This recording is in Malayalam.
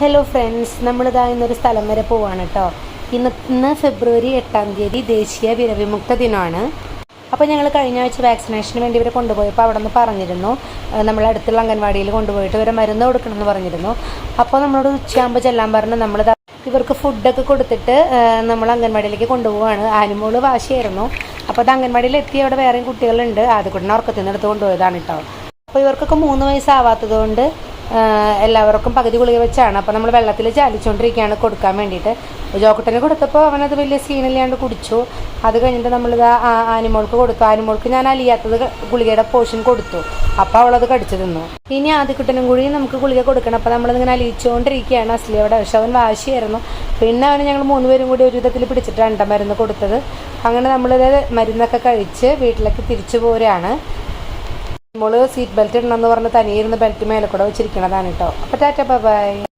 ഹലോ ഫ്രണ്ട്സ് നമ്മളിതാ ഇന്നൊരു സ്ഥലം വരെ പോവാണ് കേട്ടോ ഇന്ന് ഇന്ന് ഫെബ്രുവരി എട്ടാം തീയതി ദേശീയ വിരവിമുക്ത ദിനമാണ്. അപ്പോൾ ഞങ്ങൾ കഴിഞ്ഞ ആഴ്ച വാക്സിനേഷന് വേണ്ടി ഇവരെ കൊണ്ടുപോയപ്പോൾ അവിടെ നിന്ന് പറഞ്ഞിരുന്നു നമ്മൾ അടുത്തുള്ള അംഗൻവാടിയിൽ കൊണ്ടുപോയിട്ട് ഇവരെ മരുന്ന് കൊടുക്കണമെന്ന് പറഞ്ഞിരുന്നു. അപ്പോൾ നമ്മളോട് ഉച്ചയാകുമ്പോൾ ചെല്ലാൻ പറഞ്ഞു. നമ്മളിതാ ഇവർക്ക് ഫുഡൊക്കെ കൊടുത്തിട്ട് നമ്മൾ അംഗൻവാടിയിലേക്ക് കൊണ്ടുപോവാണ്. ആനിമോൾ വാശിയായിരുന്നു. അപ്പോൾ അത് അംഗൻവാടിയിൽ എത്തി അവിടെ വേറെയും കുട്ടികളുണ്ട്. ആദ്യക്കുട്ടിനെ ഉറക്കത്തിൽ നിന്ന് എടുത്ത് കൊണ്ടുപോയതാണ് കേട്ടോ അപ്പോൾ ഇവർക്കൊക്കെ മൂന്ന് വയസ്സാവാത്തത് കൊണ്ട് എല്ലാവർക്കും പകുതി ഗുളിക വെച്ചാണ്. അപ്പോൾ നമ്മൾ വെള്ളത്തിൽ ചാലിച്ചുകൊണ്ടിരിക്കുകയാണ് കൊടുക്കാൻ വേണ്ടിയിട്ട്. ജോക്കുട്ടന് കൊടുത്തപ്പോൾ അവനത് വലിയ സീനില്ലാണ്ട് കുടിച്ചു. അത് കഴിഞ്ഞിട്ട് നമ്മളിത് ആ- ആനിമോൾക്ക് കൊടുത്തു. ആനിമോൾക്ക് ഞാൻ അലിയാത്തത് ഗുളികയുടെ പോർഷൻ കൊടുത്തു. അപ്പോൾ അവളത് കടിച്ചു തിന്നു. ഇനി ആദ്യക്കുട്ടനും കൂടി നമുക്ക് ഗുളിക കൊടുക്കണം. അപ്പോൾ നമ്മളിങ്ങനെ അലിയിച്ചുകൊണ്ടിരിക്കുകയാണ് അസ്ലിയോടെ പക്ഷെ അവൻ വാശിയായിരുന്നു. പിന്നെ അവന് ഞങ്ങൾ മൂന്ന് പേരും കൂടി ഒരു വിധത്തിൽ പിടിച്ചിട്ട് രണ്ട മരുന്ന് കൊടുത്തത്. അങ്ങനെ നമ്മളിത് മരുന്നൊക്കെ കഴിച്ച് വീട്ടിലേക്ക് തിരിച്ചു പോരുകയാണ്. മോൾ സീറ്റ് ബെൽറ്റ് ഇടണമെന്ന് പറഞ്ഞ് തനിയിരുന്ന് ബെൽറ്റ് മേലെ കൂടെ വെച്ചിരിക്കണതാണ് കേട്ടോ അപ്പോൾ ടാറ്റ ബൈ